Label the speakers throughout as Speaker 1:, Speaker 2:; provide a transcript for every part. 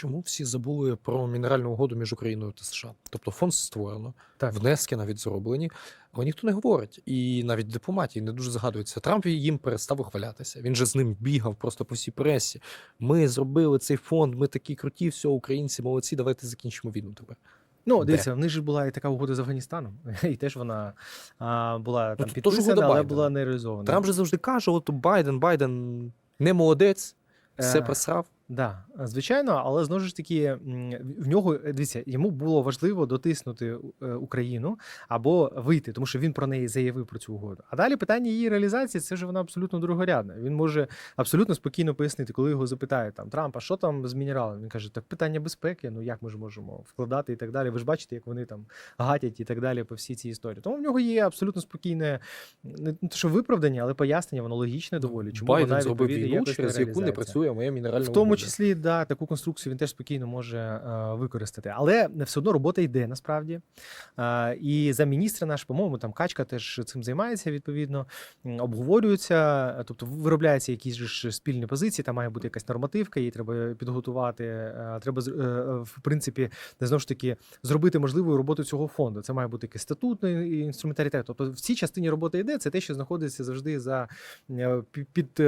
Speaker 1: чому всі забули про мінеральну угоду між Україною та США? Тобто фонд створено,
Speaker 2: Так.
Speaker 1: внески навіть зроблені, але ніхто не говорить. І навіть дипломатії не дуже згадується. Трамп їм перестав вихвалятися. Він же з ним бігав просто по всій пресі. Ми зробили цей фонд, ми такі круті, все, українці молодці, давайте закінчимо війну тепер.
Speaker 2: Ну, дивіться, в них же була і така угода з Афганістаном, і теж вона а, була там
Speaker 1: теж
Speaker 2: підписана, але була не реалізована.
Speaker 1: Трамп же завжди каже: от Байден, Байден не молодець, все
Speaker 2: Е,
Speaker 1: просрав.
Speaker 2: Да, звичайно, але знову ж таки, в нього е, дивіться, йому було важливо дотиснути е, Україну або вийти, тому що він про неї заявив про цю угоду. А далі питання її реалізації це вже вона абсолютно другорядне. Він може абсолютно спокійно пояснити, коли його запитають там Трампа, що там з мінералами. Він каже, так питання безпеки. Ну як ми ж можемо вкладати і так далі. Ви ж бачите, як вони там гатять і так далі по всій цій історії. Тому в нього є абсолютно спокійне не те, що виправдання, але пояснення, воно логічне доволі. Чому
Speaker 1: Байден
Speaker 2: вона
Speaker 1: зробив війну, через яку не працює моя мінеральна
Speaker 2: В тому числі, да, таку конструкцію він теж спокійно може е, використати. Але все одно робота йде насправді. Е, і за міністра наш, по-моєму, там качка теж цим займається відповідно, м, обговорюються, е, тобто виробляються якісь ж спільні позиції. Там має бути якась нормативка, її треба підготувати. Треба в принципі знову ж таки зробити можливою роботу цього фонду. Це має бути якийсь статутний інструментарітет. Тобто в цій частині роботи йде це те, що знаходиться завжди за під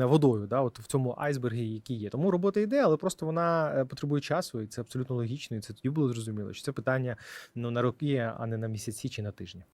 Speaker 2: водою, да, от в цьому айсбергі, який є. Тому робота йде, але просто вона е, потребує часу, і це абсолютно логічно. І це тоді було зрозуміло, що це питання ну на роки, а не на місяці чи на тижні.